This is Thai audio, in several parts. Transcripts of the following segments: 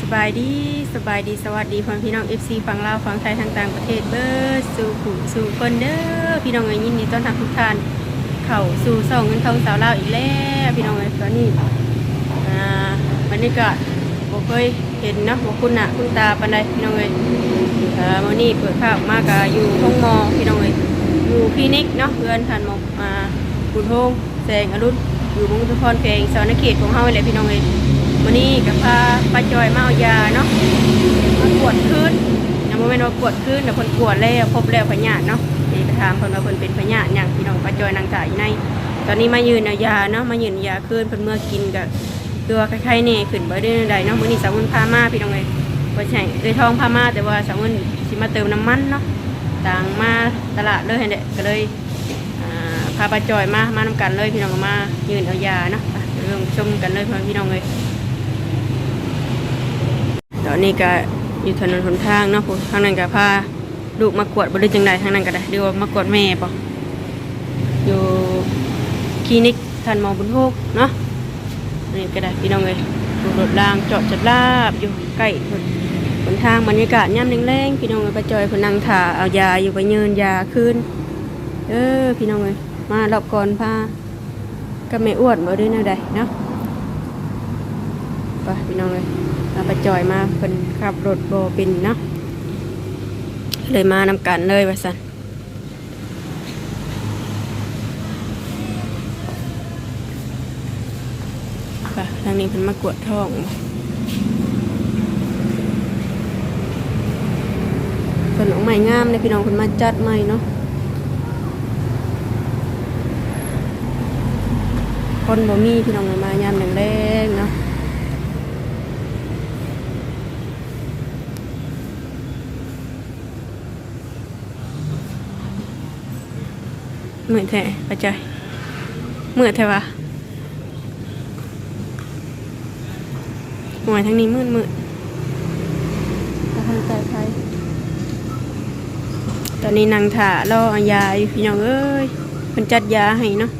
สบายดีสบายดีสวัสดีพ่อพี่น้อง FC ฝั่งลาวฝั่งไทยทางต่างประเทศเบิร์สู่ผู้สู่คนเด้อพี่น้องเอ้ยยินดีต้อนรับทุกท่าน เข้าสู่ส่องเงินทองสาวลาวอีกแล้วพี่น้องเอ้ยตอนนี้อ่าบรรยากาศบ่เคยเห็นเนาะบ่คุ้นหน้าคุ้นตาปานใดพี่น้องเอ้ยอ่ามื้อนี้เปิดภาพมากะอยู่ห้องมอพี่น้องเอ้ยอยู่คลินิกเนาะเพื่อนทันมออ่าบุญโฮงแสงอรุณอยู่มุงทุพรเพลงสวรรณเขตของเฮาแหละพี่น้องเอ้ย วันนี้กับพาป้าจอยมาเอายาเนาะมากวดขึ้นนะโมเมนว่ากวดขึ้นแต่คนกวดแล้วพบแล้วพญาเนาะนี่ไปถามคนว่าคนเป็นพญาอย่างพี่น้องป้าจอยนางถ่ายใน ตอนนี้มายืนเอายาเนาะมายืนยาขึ้นเพิ่นเมื่อกินกับตัวคล้ายๆนี่ขึ้นบ่ได้ใดเนาะมื้อนี้สาวมุนพามาพี่น้องเอ้ยบ่ใช่เอ้ยทองพามาแต่ว่าสาวมุนสิมาเติมน้ำมันเนาะต่างมาตลาดเลยให้เด็กก็เลยพาป้าจอยมามานำกันเลยพี่น้องมายืนเอายาเนาะไปเริ่มชมกันเลยพี่น้องเอ้ย ตอนนี้ก็อยู่ถนนหนทางเนาะผมทางนั้นก็พาลูกมากวดบริจังใดทางนั้นก็ได้เรียกว่ามากวดแม่ปะอยู่คลินิกทันหมอบุญโภคเนาะนี่ก็ได้พี่น้องเลยดูรถรางจอดจัดลาบอยู่ใกล้ถนนหนทางบรรยากาศย่ำแรงๆพี่น้องเลยไปจอยเพนนังถ่าเอายาอยู่ไปเยินยาขึ้นเออพี่น้องเลยมารอบก่อนพาก็ไม่อ้วนบ่ด้วยแนวใดเนาะไปพี่น้องเลย เราไปจอยมาเป็นขับรถโบเป็นเนาะเลยมานำกันเลยว่าสันไปทางนี้เพิ่นมากวดท้องเพิ่นออกใหม่งามเลยพี่น้องเพิ่นมาจัดใหม่เนาะคนบ่มีพี่น้องเลยมายามแรงๆเนาะ มือนแท้ปัจจัยเหมือนแท้วะหน่วยทางนี้มืดมืดทางใจไทยตอนนี้นางถ่ารอเอายาอยู่พี่น้องเอ้ยมันจัดยาให้เนาะ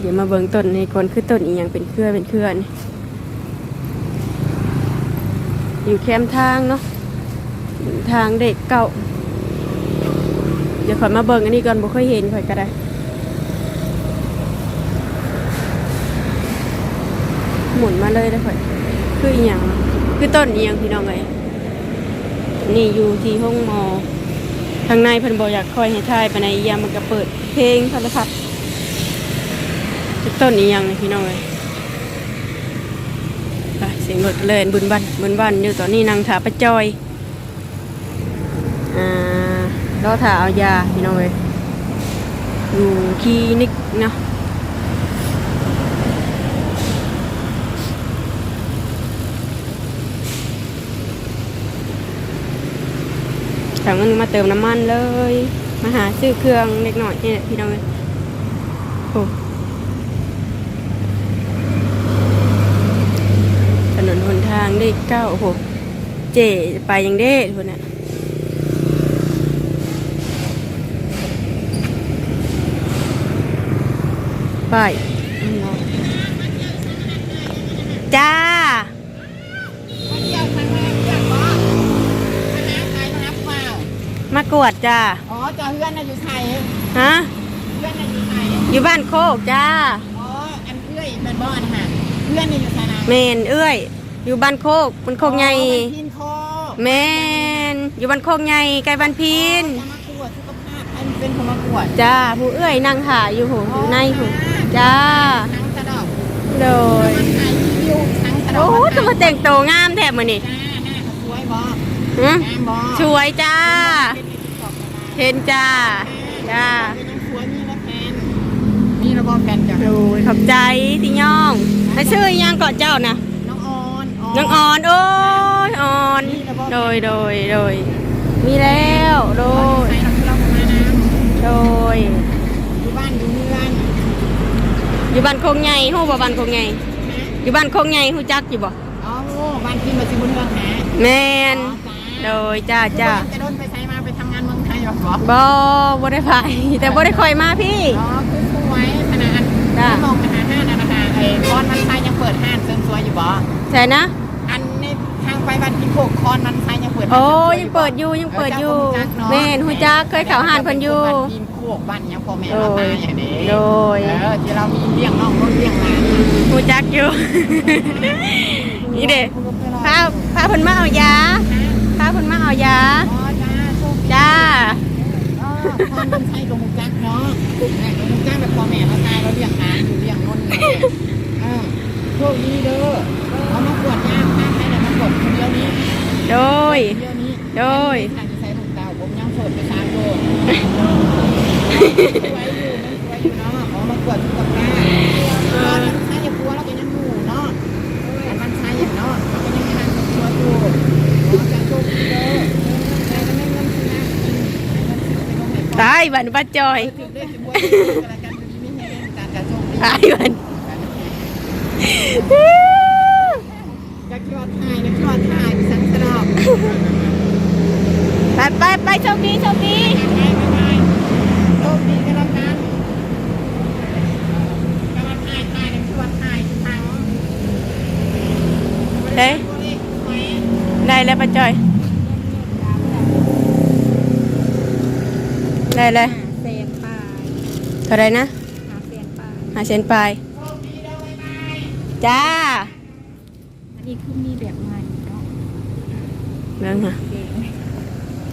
เดี๋ยวมาเบิ่งต้นในคนคือต้นอีหยังเป็นเครือเป็นเครือนี่ อยู่แคมทางเนาะทางเด็กเก่า เดี๋ยวขอยมาเบิ่งอันนี้ก่อนบ่เคยเห็นข่อยก็ได้หมุนมาเลยได้อข่อยคืออีหยังคือต้นอีหยังพี่น้องเอ้ยนี่อยู่ที่ห้องมอทางในเพิ่นบ่อยากคอยให้ทายไปในยามมันก็เปิดเพลงโทรทัศน์ต้นอีหยังนี่พี่น้องเอ้ยไปเสียงรถเลยบุญบันบุญบันอยู่ตอนนี้นางถาประจอยอ่ารอถาเอายาพี่น้องเลยอยู่คลินิกเนาะแต่เงินมาเติมน้ำมันเลย มาหาซื้อเครื่องเล็กหน่อยนี่แหละพี่น้องเลยโอ้ ถนน หนทางได้เก้าโอ้โห เจ๋ไปยังเด้คนน่ะไปจ้าเที่ยวครั้งแรกคณะใครนะครับเปล่ามา กวดจ้า อ๋อเจอเพื่อนนะอยู่ไทยฮะ เพื่อนนะอยู่ไทยอยู่บ้านโคกจ้า อ๋อ อันเพื่อยเป็นบ่อนค่ะเพื่อนนะอยู่ไทยนะเมนเอื้อย อยู่บ้านโคกมันโคกใหญ่อ๋อบ้านพินโคกแมนอยู่บ้านโคกใหญ่ใกล้บ้านพินจะมากวดสุขภาพอันเป็นคนมากวดจ้าผู้เอื้อยนั่งถ่ายอยู่หูอยู่ในหูจ้าทั้งสะดอกโดยมันขายรีวิวทั้งสะดอกโอ้จะมาแต่งตัวงามแทบมือนี่จ้าหน้าเขาสวยบ่หึงามบ่สวยจ้าเป็นติ๊กต็อกกันมาเห็นจ้า จ้าเป็นยังสวยมีระแฟนมีระบบแฟนจ้ะโอ้ยขอบใจที่ย่องแล้วชื่ออิหยังเกาะเจ้านะ น้องออนน้องอ่อนโอ้ยอ่อน โดยโดยโดยมีแล้วโดยใครเราเรามานะโดยอยู่บ้านอยู่เมืองอยู่บ้านโคงใหญ่ฮู้บ่บ้านโคงใหญ่นะอยู่บ้านโคงใหญ่ฮู้จักอยู่บ่อ๋อบ้านพี่มาสิบุญเมืองหาแมนอ๋อโดยจ้าจ้าจะโดนไปใช้มาไปทำงานเมืองไทยเหรอบ่บ่บ่ได้ไปแต่บ่ได้คอยมาพี่อ๋อคือสวยขนาดอันจ้ะที่มองอาหารห้านอันนะคะไอ้คอนมันไซยังเปิดห้านเสริมสวยอยู่บ่ใช่นะอันในทาง ไปบ้านพี่โคกคอนมันไซยังเปิดห้านโอ้สริมสวยังเปิดอยู่ยังเปิดอยู่เจ้าคงจักเนาะแม่นฮู้จักเคยเข้าห้านเพิ่นอยู่บ้านพี่โคกบ้านยังพ่อแม่เราตายอย่างนี้โดยเออที่เรามีเลี้ยงน้องรถเลี้ยงหลานฮู้จักอยู่นี่เด้พาพาเพิ่นมาเอายาพาเพิ่นมาเอายาอ๋อจ้าโชคดีจ้าอ๋อคอนมันไซลงมุกจักเนาะแม่ลงมุกจักแบบพ่อแม่เราตายเรา การการโชคดีตายบันจะคิดว่าถ่ายนะคิดว่าถ่ายไปสังสรอบไปไปไปโชคดีโชคดี ถ่ายไปถ่ายโชคดีกันแล้วกันกำลังถ่ายถ่ายนะคิดว่าถ่ายทาง เด้ได้แล้วบัดจอย ได้เลยเซนปลายเท่าไรนะหาเซนปลายหาเส้นปลายจ้า อันนี้คือมีแบบใหม่เนาะเรื่องค่ะเก่ง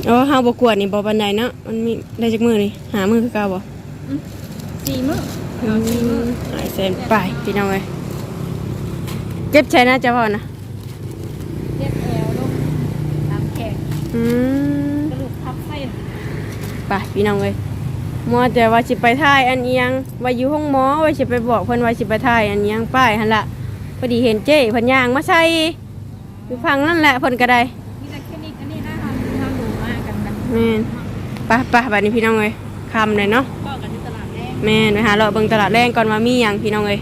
โอ้เฮาบ่กวดนี่บ่ปานใดเนาะมันมีได้จักมือนี่หามือคือเก่าบ่สี่มื้ออืมหาเส้นปลายพี่น้องเอ้ยเจ็บใช่นะเจ้าพ่อนะ เรียกแอลลงตามแขก อืมกระดูกทับเส้นไปพี่น้องเอ้ยมัวแต่ว่าสิไปถ่ายอันเอียงว่าอยู่ห้องหมอว่าสิไปบอกเพิ่นว่าสิไปถ่ายอันเอียงป้ายหั่นล่ะพอดีเห็นเจ้เพิ่นย่างมาใส่อยู่ฟังนั่นแหละเพิ่นก็ได้นี่แต่แค่นี้อันนี้นะทำทำดูมากกันกันแม่นไปไปบัดนี้พี่น้องเอ้ยคำเลยเนาะก็กันที่ตลาดแรกแม่นไปหาเลาะเบิ่งตลาดแรงก่อนว่ามีหยังพี่น้องเอ้ย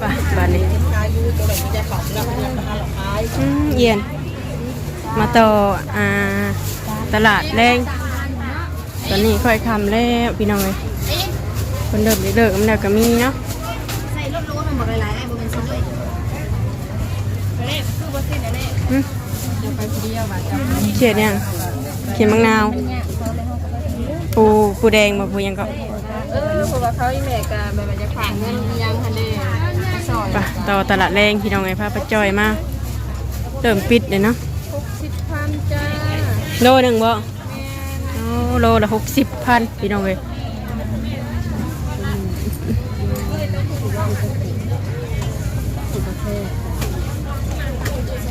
ไปบัดนี้ขายอยู่ตัวไหนมีแต่ของเราไม่ได้มาหรอกขายอืมเย็น มาต่ออ่าตลาดแรงตอนนี้ค่อยคำแล้วพี่น้องเอ้ยคนเดิมเลิกๆมันแล้วก็มีเนาะใส่รถรู้มันหมดหลายๆไอ้บุญซื้อเลยเล่คือบ่สิ้นเล่อืมเดี๋ยวไปคนเดียวบาดจับเขียดยังเขียดมังนาวเนี่ยเขาเลยเขาก็ไปซื้อปูปูแดงมาปูหยังก็เออเพราะว่าเขาอีแม่ก็แบบมันจะฝากเงินยังคันเด้ซอยไปต่อตลาดแรงพี่น้องไงพาปะจอยมาเริ่มปิดเลยเนาะ60พันจ้า โลหนึ่งบ่โลละหกสิบพันพี่น้องเลย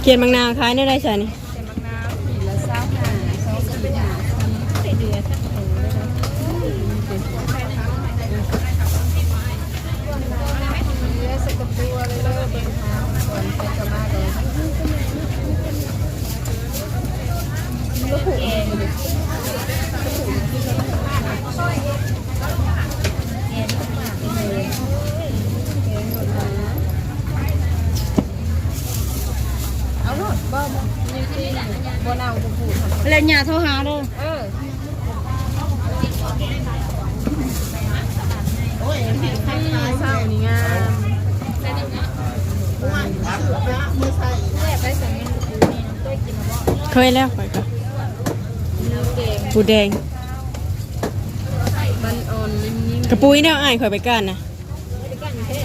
เกียนบางนาขายได้ไรใช่นี่เป็นมาวขีดละเศร้าหาสองขีดหาใส่เดือดสักเออเลยนะเดือดใส่กระปัวเลยเลยเป็นเท้าก่อนไปกระมาเลยก็ผูกเองเอาหมดบ่บ่นี่ที่บ่เน่าบ่ผูก แล้วหยาโทรหาเด้อเออโอ้ยเห็นใครขายเศร้านี่งามอ้วนสุดละมือใส่แซ่บไปสั่งเงินกูนี่เคยกินมาบ่เคยแล้วไปก็เก่งปูแดงมันอ่อนนิ่มกระปุยเนี่ยอ้ายคอยไปก้านนะๆกันแค่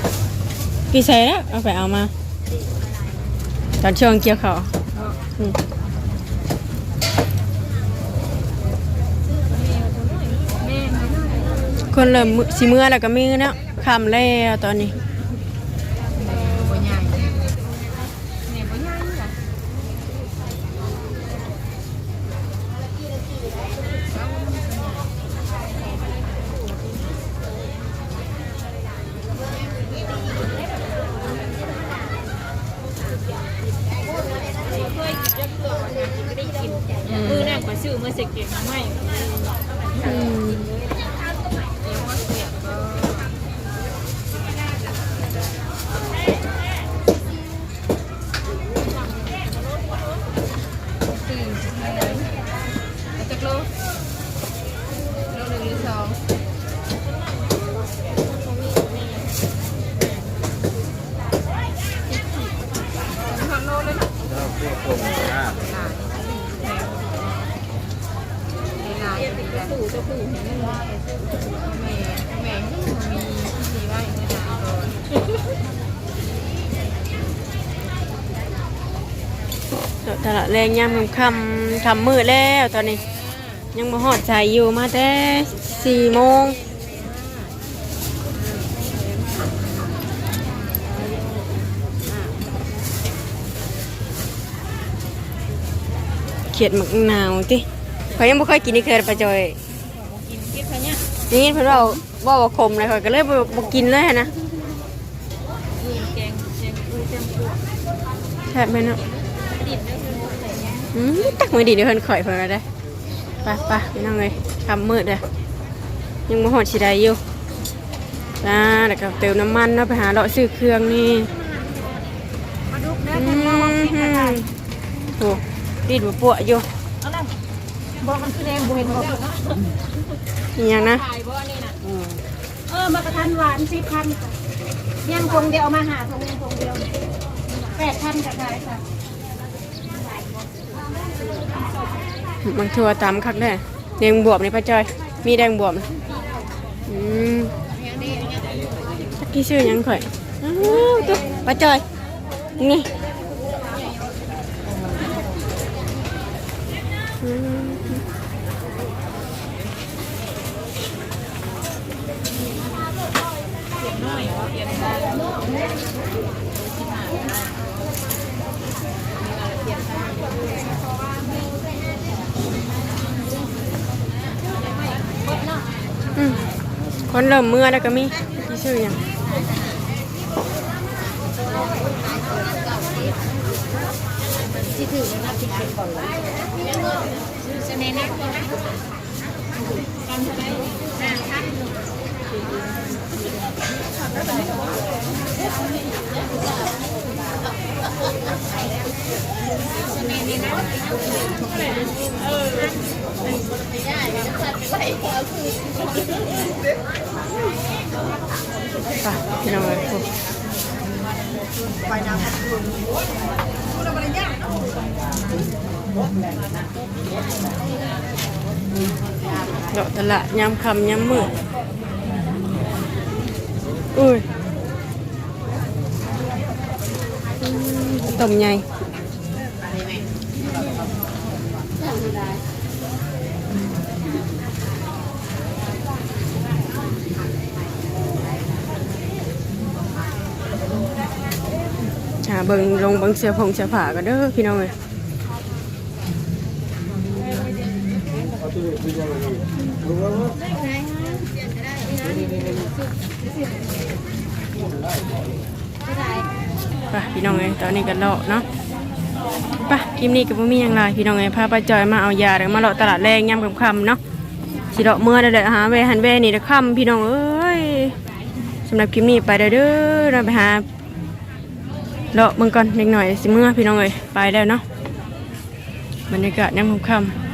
พี่ใส่แล้วเอาไปเอามาตอนช่วงเกี่ยวเขาวอืม แม่มาหน่อย คนเริ่มสิเมื่อแล้วก็มีเนาะคำแล้วตอนนี้ บ่ใหญ่ แม่บ่ย่างจ้ะ มือแรกกว่าชื่อเมื่อเสกเก็บมาไม่ อืม เอวเสียก็ จะสู่จะสู่เห็นไหมว่าแม่แม่มีมีไว้ในหาก่อน ตลาดแรงยามค่ำๆทำมืดแล้วตอนนี้ ยังบ่ฮอดใจอยู่มาแต่สี่โมงเขียดหมักนาวติเขายังบ่เคยกินนี่เคยปลาจอยกินกินแค่เนี้ยนี่เพิ่นว่าว่าว่าคมเลยข่อยก็เลยบ่บ่กินเลยนะอุ้ยแกงแกงอุ้ยแกงปวดแซ่บไหมเนาะ ดิบด้วยคือใส่เนี้ย อืมตักมือดีเดี๋ยวเพิ่นข่อยเพิ่นว่าได้ไปไปพี่น้องเอ้ยทำมืดเด้อยังบ่ฮอดสิได้อยู่จ้าแล้วก็เติมน้ำมันเนาะไปหาเลาะซื้อเครื่องนี่มาดุกเด้ออืเพิ่นเล่าว่ากินกระต่ายมโอ้รีดบ่ปวอยู่เอาล่ะบอกมันคือแดงบ่เห็นบ่อีหยังนะถ่ายบ่นี่น่ะเออมากระทันหวาน10,000ค่ะยังคงเดียวเอามาหาทงยังคงเดียว8,000กระต่ายค่ะ มันทั่วตามคักแน่แดงบวบนี่ป้าจอย มีแดงบวบอืมตะกี้ชื่อยังข่อยอ้าวตุ๊กป้าจอย นี่อืม อืม คนเริ่มเมื่อแล้วก็มีที่ชื่อหยังสิถือนะสิเป็นก่อนเลยเสน่ห์นักนะกันเท่าไหร่ ห้าพันไปพี่น้องเลยพวกเดาะตลาดยามคำยามมืดอุ้ย อืมต้มใหญ่หาเบิงลงเบิงเสื้อผงเสื้อผ้ากันเด้อพี่น้องเลยไปพี่น้องเอ้ยตอนนี้กันเลาะเนาะไปคลิปนี้ก็บ่มีหยังไรพี่น้องเอ้ยพาป้าจอยมาเอายาแล้วมาเลาะตลาดแรงยามค่ำๆเนาะสิเลาะเมื่อได้แหละหาแวหันแวนี่เด้ค่ำพี่น้องเอ้ยสำหรับคลิปนี้ไปเด้อเด้อเราไปหาเลาะเบิ่งก่อนเล็กหน่อยสิเมื่อพี่น้องเอ้ยไปแล้วเนาะบรรยากาศยามค่ำๆ